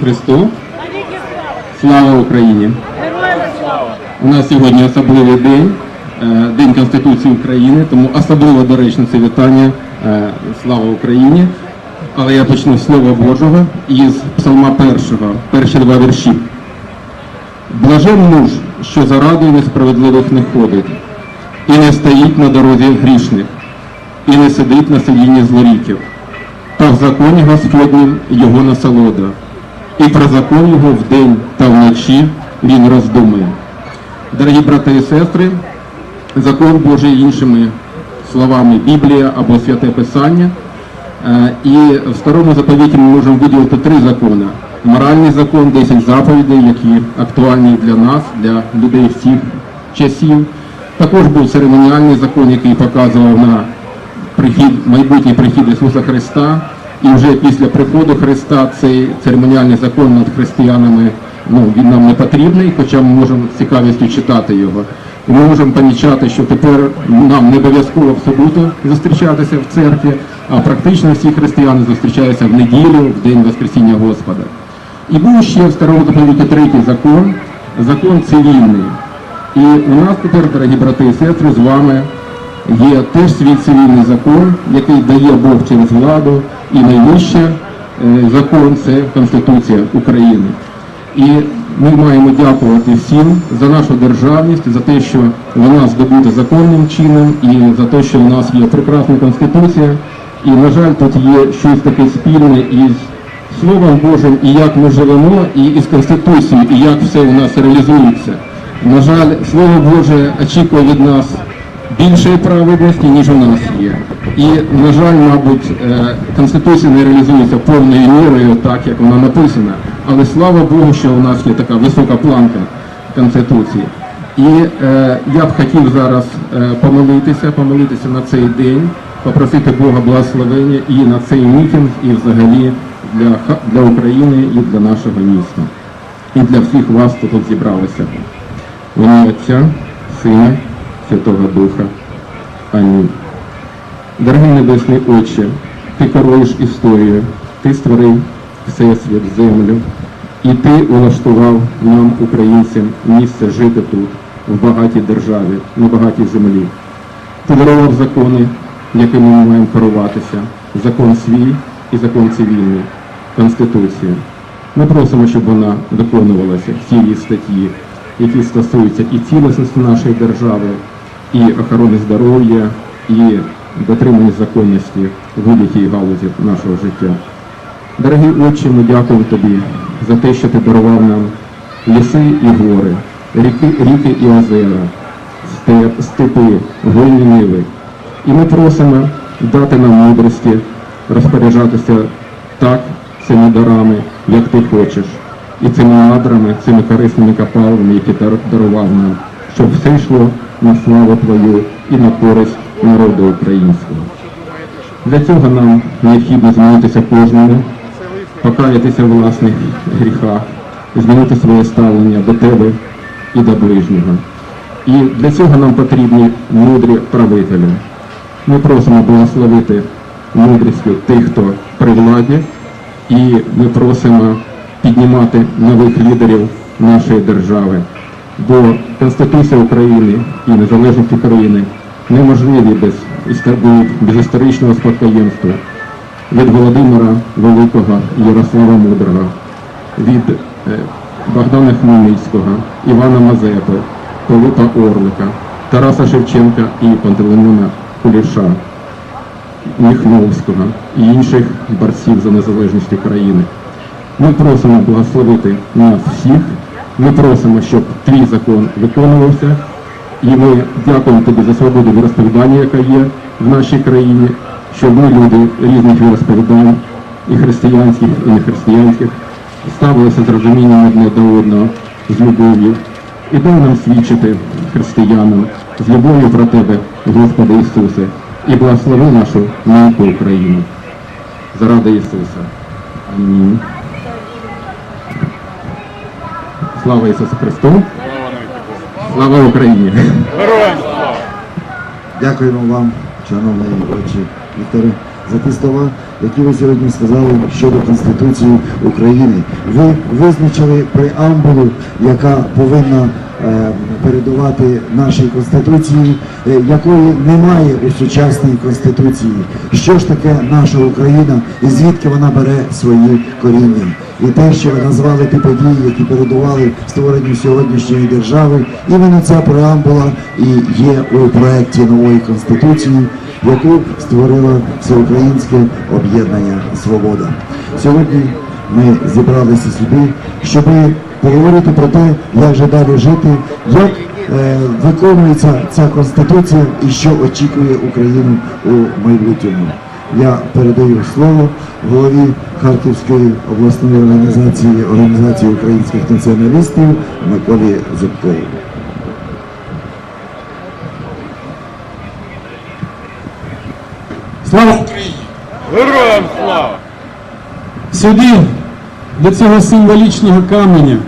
Христу. Слава Україні! У нас сьогодні особливий день, е, День Конституції України, тому особливо доречно це вітання е, Слава Україні. Але я почну з Слова Божого із Псалма першого, перші два вірші. Блажен муж, що за радою несправедливих не ходить, і не стоїть на дорозі грішних, і не сидить на сидінні злоріків. Та в законі Господнім його насолода, і про закон його вдень та вночі він роздумує. Дорогі брати і сестри, закон Божий іншими словами Біблія або Святе Писання. Е, І в старому заповіті ми можемо виділити три закони. Моральний закон, 10 заповідей, які актуальні для нас, для людей всіх часів. Також був церемоніальний закон, який показував на прихід, майбутній прихід Ісуса Христа. І вже після приходу Христа цей церемоніальний закон над християнами ну, він нам не потрібний, хоча ми можемо з цікавістю читати його. І ми можемо помічати, що тепер нам не обов'язково в суботу зустрічатися в церкві, а практично всі християни зустрічаються в неділю, в день Воскресіння Господа. І був ще в старому заповіті третій закон, закон цивільний. І у нас тепер, дорогі брати і сестри, з вами є теж свій цивільний закон, який дає Бог через владу, і найвищий е, закон це Конституція України. І ми маємо дякувати всім за нашу державність, за те, що вона здобута законним чином, і за те, що у нас є прекрасна конституція. І, на жаль, тут є щось таке спільне із Словом Божим, і як ми живемо, і із Конституцією, і як все у нас реалізується. На жаль, Слово Боже очікує від нас більшої праведності, ніж у нас є. І, на жаль, мабуть, е, Конституція не реалізується повною мірою, так як вона написана. Але слава Богу, що у нас є така висока планка Конституції. І е, я б хотів зараз е, помолитися, помолитися на цей день, попросити Бога благословення і на цей мітинг, і взагалі для, для України і для нашого міста. І для всіх вас, хто тут зібралися. В Отця, Сина, Святого Духа. Амінь. Дорогий Небесний Отче, Ти керуєш історією, Ти створив Всесвіт, землю, і Ти улаштував нам, українцям, місце жити тут, в багатій державі, на багатій землі. Ти дарував закони, якими ми маємо керуватися, закон свій і закон цивільний, Конституція. Ми просимо, щоб вона виконувалася, всі її статті, які стосуються і цілісності нашої держави, і охорони здоров'я, і дотримання законності в будь-якій галузі нашого життя. Дорогий Отче, ми дякуємо Тобі за те, що Ти дарував нам ліси і гори, ріки, ріки і озера, степ, степи, вольні ниви. І ми просимо дати нам мудрості розпоряджатися так цими дарами, як ти хочеш, і цими надрами, цими корисними копалами, які дарував нам, щоб все йшло на славу Твою і на користь народу українського. Для цього нам необхідно змінитися кожному, покаятися в власних гріхах, змінити своє ставлення до тебе і до ближнього. І для цього нам потрібні мудрі правителі. Ми просимо благословити мудрістю тих, хто при владі, і ми просимо піднімати нових лідерів нашої держави. Бо Конституція України і незалежність України неможливі без, без історичного спадкоємства від Володимира Великого Ярослава Мудрого, від е, Богдана Хмельницького, Івана Мазепи, Пилипа Орлика, Тараса Шевченка і Пантелеймона Куліша, Міхновського і інших борців за незалежність України. Ми просимо благословити нас всіх. Ми просимо, щоб твій закон виконувався. І ми дякуємо тобі за свободу віросповідання, яка є в нашій країні, щоб ми, люди різних віросповідань, і християнських, і нехристиянських, ставилися з розумінням одне до одного, з любов'ю. І дай нам свідчити християнам з любов'ю про тебе, Господи Ісусе, і благослови нашу неньку Україну. Заради Ісуса. Амінь. Слава Ісусу Христу! Слава Україні! Дякуємо вам, шановний отче Вікторе, за ті слова. які ви сьогодні сказали щодо Конституції України. Ви визначили преамбулу, яка повинна е, передувати нашій конституції, е, якої немає у сучасній конституції. Що ж таке наша Україна і звідки вона бере свої коріння? І те, що назвали ті події, які передували створенню сьогоднішньої держави, іменно ця преамбула і є у проєкті нової конституції, яку створило Всеукраїнське об'єднання Свобода. Сьогодні ми зібралися сюди, щоб поговорити про те, як же далі жити, як е, виконується ця конституція і що очікує Україну у майбутньому. Я передаю слово голові Харківської обласної організації Організації українських націоналістів Миколі Зубкову. Слава Україні! Героям слава! Сюди, до цього символічного каменя,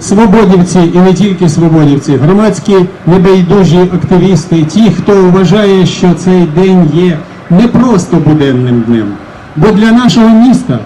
свободівці і не тільки свободівці, громадські небайдужі активісти, ті, хто вважає, що цей день є не просто буденним днем, бо для нашого міста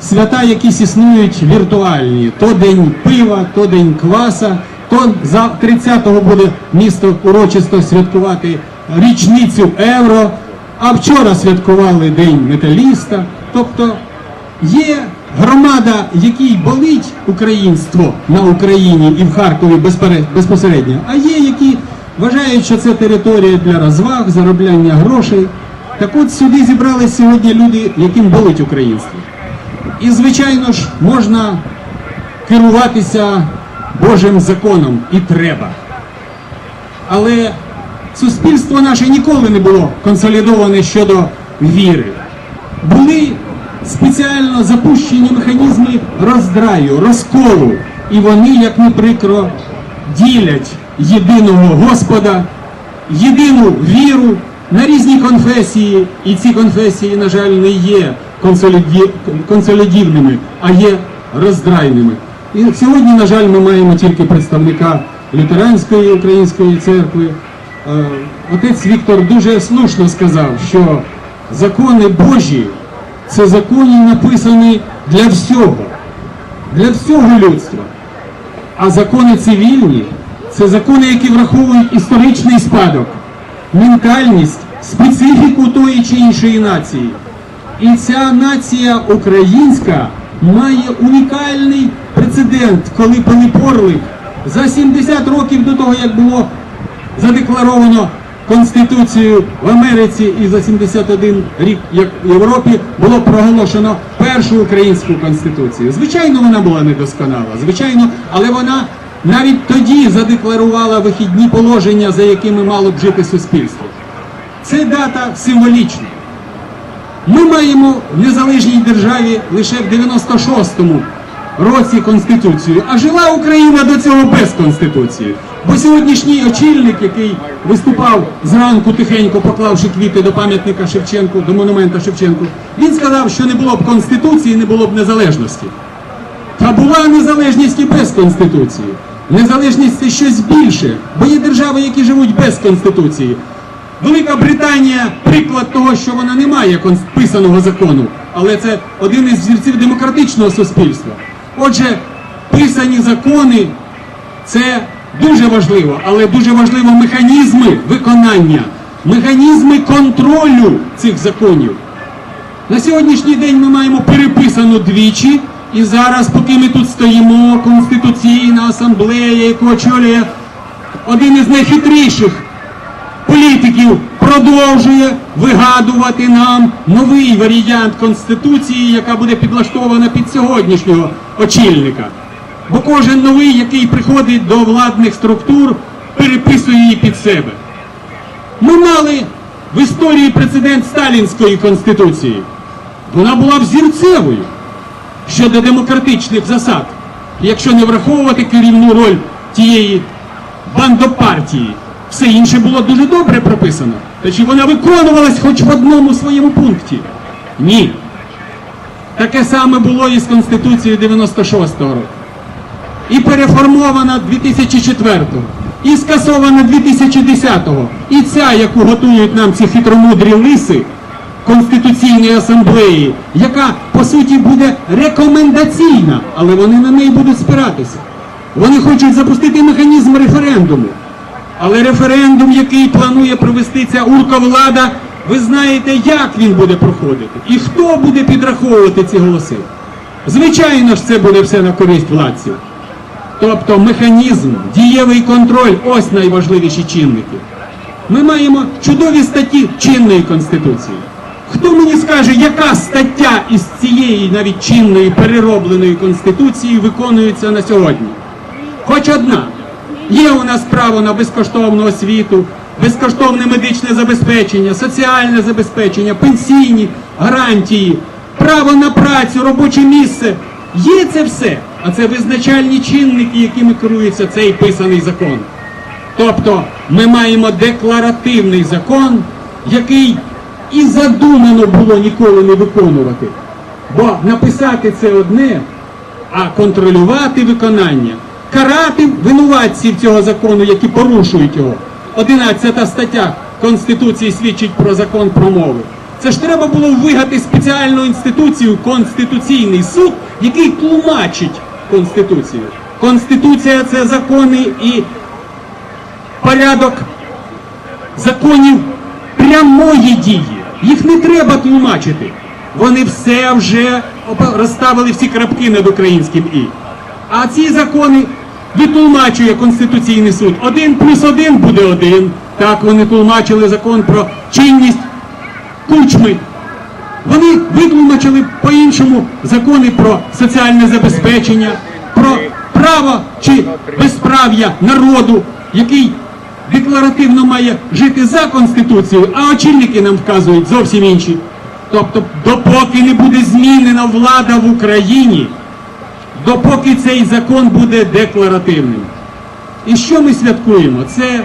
свята якісь існують віртуальні. То день пива, то день кваса, то за 30-го буде місто урочисто святкувати річницю євро, а вчора святкували День металіста. Тобто Є громада, якій болить українство на Україні і в Харкові безпосередньо, а є, які вважають, що це територія для розваг, заробляння грошей. Так от сюди зібрались сьогодні люди, яким болить українство. І, звичайно ж, можна керуватися Божим законом і треба. Але суспільство наше ніколи не було консолідоване щодо віри. Були спеціально запущені механізми роздраю, розколу, і вони, як не прикро, ділять єдиного Господа, єдину віру на різні конфесії, і ці конфесії, на жаль, не є консолідівними, а є роздрайними. І сьогодні, на жаль, ми маємо тільки представника лютеранської української церкви. Е, Отець Віктор дуже слушно сказав, що закони Божі це закони написані для всього, для всього людства. А закони цивільні це закони, які враховують історичний спадок, ментальність, специфіку тої чи іншої нації. І ця нація українська має унікальний прецедент, коли Пилип Орлик за 70 років до того, як було задекларовано Конституцію в Америці і за 71 рік, як в Європі, було проголошено першу українську конституцію. Звичайно, вона була недосконала, звичайно, але вона навіть тоді задекларувала вихідні положення, за якими мало б жити суспільство. Це дата символічна. Ми маємо в незалежній державі лише в 96-му році Конституцію, а жила Україна до цього без Конституції. Бо сьогоднішній очільник, який виступав зранку тихенько, поклавши квіти до пам'ятника Шевченку, до монумента Шевченку, він сказав, що не було б Конституції, не було б незалежності. Та була незалежність і без Конституції. Незалежність це щось більше, бо є держави, які живуть без Конституції. Велика Британія приклад того, що вона не має писаного закону, але це один із зірців демократичного суспільства. Отже, писані закони це дуже важливо, але дуже важливо механізми виконання, механізми контролю цих законів. На сьогоднішній день ми маємо переписану двічі, і зараз, поки ми тут стоїмо, Конституційна асамблея, яку очолює один із найхитріших політиків, продовжує вигадувати нам новий варіант Конституції, яка буде підлаштована під сьогоднішнього очільника. Бо кожен новий, який приходить до владних структур, переписує її під себе. Ми мали в історії прецедент Сталінської конституції. Вона була взірцевою щодо демократичних засад, якщо не враховувати керівну роль тієї бандопартії. Все інше було дуже добре прописано. Та чи вона виконувалась хоч в одному своєму пункті? Ні. Таке саме було і з Конституцією 96-го року. І переформована 2004-го, і скасована 2010-го. І ця, яку готують нам ці хитромудрі лиси, Конституційної асамблеї, яка по суті буде рекомендаційна, але вони на неї будуть спиратися. Вони хочуть запустити механізм референдуму. Але референдум, який планує провести ця урковлада, ви знаєте, як він буде проходити і хто буде підраховувати ці голоси. Звичайно ж, це буде все на користь владців. Тобто механізм, дієвий контроль ось найважливіші чинники. Ми маємо чудові статті чинної конституції. Хто мені скаже, яка стаття із цієї навіть чинної переробленої конституції виконується на сьогодні? Хоч одна. Є у нас право на безкоштовну освіту, безкоштовне медичне забезпечення, соціальне забезпечення, пенсійні гарантії, право на працю, робоче місце. Є це все, а це визначальні чинники, якими керується цей писаний закон. Тобто ми маємо декларативний закон, який і задумано було ніколи не виконувати. Бо написати це одне, а контролювати виконання, карати винуватців цього закону, які порушують його. 11 стаття Конституції свідчить про закон про мови. Це ж треба було вигати спеціальну інституцію Конституційний суд, який тлумачить Конституцію. Конституція це закони і порядок законів прямої дії. Їх не треба тлумачити. Вони все вже розставили всі крапки над українським і. А ці закони витлумачує Конституційний суд. Один плюс один буде один. Так вони тлумачили закон про чинність кучми. Вони витлумачили по-іншому закони про соціальне забезпечення, про право чи безправ'я народу, який декларативно має жити за Конституцією, а очільники нам вказують зовсім інші. Тобто, допоки не буде змінена влада в Україні, допоки цей закон буде декларативним. І що ми святкуємо? Це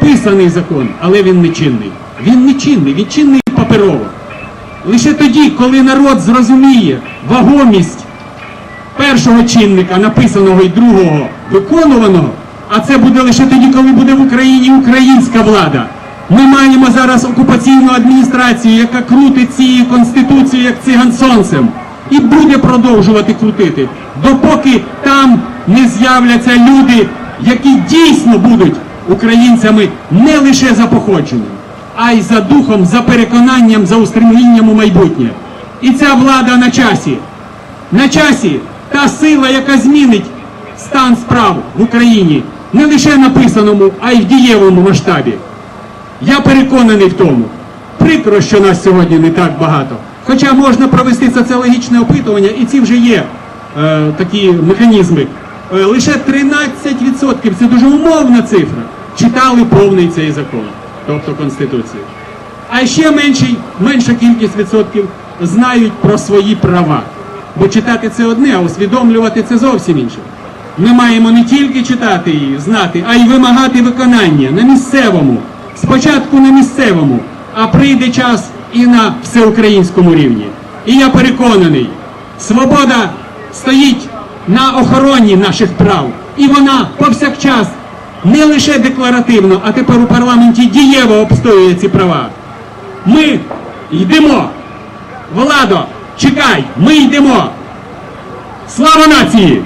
писаний закон, але він не чинний. Він не чинний, він чинний паперово. Лише тоді, коли народ зрозуміє вагомість першого чинника, написаного і другого виконуваного, а це буде лише тоді, коли буде в Україні українська влада. Ми маємо зараз окупаційну адміністрацію, яка крутить цією конституцією як циган сонцем, і буде продовжувати крутити, допоки там не з'являться люди, які дійсно будуть українцями не лише за походженням, а й за духом, за переконанням, за устремлінням у майбутнє. І ця влада на часі. На часі та сила, яка змінить стан справ в Україні, не лише написаному, а й в дієвому масштабі. Я переконаний в тому. Прикро, що нас сьогодні не так багато. Хоча можна провести соціологічне опитування, і ці вже є е, такі механізми. Е, лише 13%, це дуже умовна цифра, читали повний цей закон, тобто Конституцію. А ще менший, менша кількість відсотків знають про свої права. Бо читати це одне, а усвідомлювати це зовсім інше. Ми маємо не тільки читати її, знати, а й вимагати виконання на місцевому. Спочатку на місцевому, а прийде час і на всеукраїнському рівні. І я переконаний, свобода стоїть на охороні наших прав. І вона повсякчас не лише декларативно, а тепер у парламенті дієво обстоює ці права. Ми йдемо. Владо, чекай, ми йдемо. Слава нації!